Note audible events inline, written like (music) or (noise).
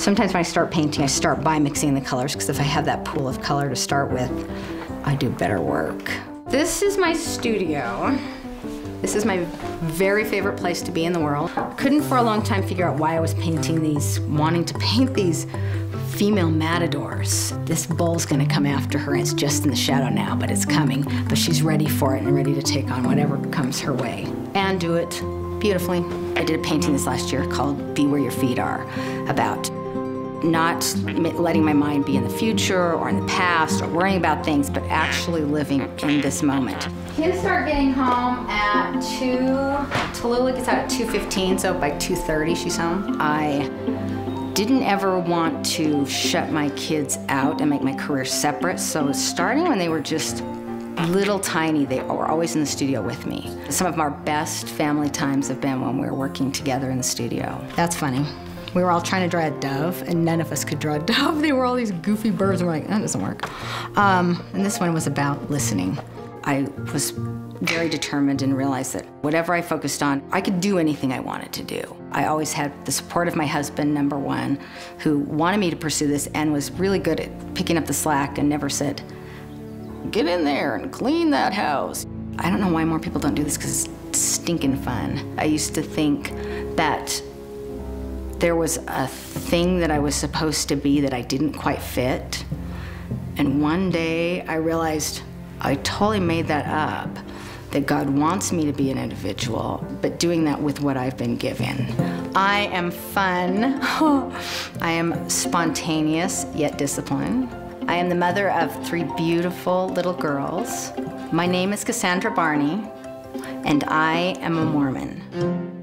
Sometimes when I start painting, I start by mixing the colors because if I have that pool of color to start with, I do better work. This is my studio. This is my very favorite place to be in the world. Couldn't for a long time figure out why I was painting these, wanting to (laughs) paint these female matadors. This bull's gonna come after her. It's just in the shadow now, but it's coming. But she's ready for it and ready to take on whatever comes her way. And do it beautifully. I did a painting this last year called Be Where Your Feet Are, about not letting my mind be in the future or in the past or worrying about things, but actually living in this moment. Kids start getting home at 2, Tallulah gets out at 2.15, so by 2.30 she's home. I didn't ever want to shut my kids out and make my career separate, so starting when they were just little tiny, they were always in the studio with me. Some of our best family times have been when we were working together in the studio. That's funny. We were all trying to draw a dove, and none of us could draw a (laughs) dove. They were all these goofy birds, and we're like, that doesn't work. Um, and this one was about listening. I was very determined and realized that whatever I focused on, I could do anything I wanted to do. I always had the support of my husband, number one, who wanted me to pursue this and was really good at picking up the slack and never said, get in there and clean that house. I don't know why more people don't do this because it's stinking fun. I used to think that there was a thing that I was supposed to be that I didn't quite fit. And one day I realized I totally made that up, that God wants me to be an individual, but doing that with what I've been given. I am fun. (laughs) I am spontaneous, yet disciplined. I am the mother of three beautiful little girls. My name is Cassandra Barney, and I am a Mormon.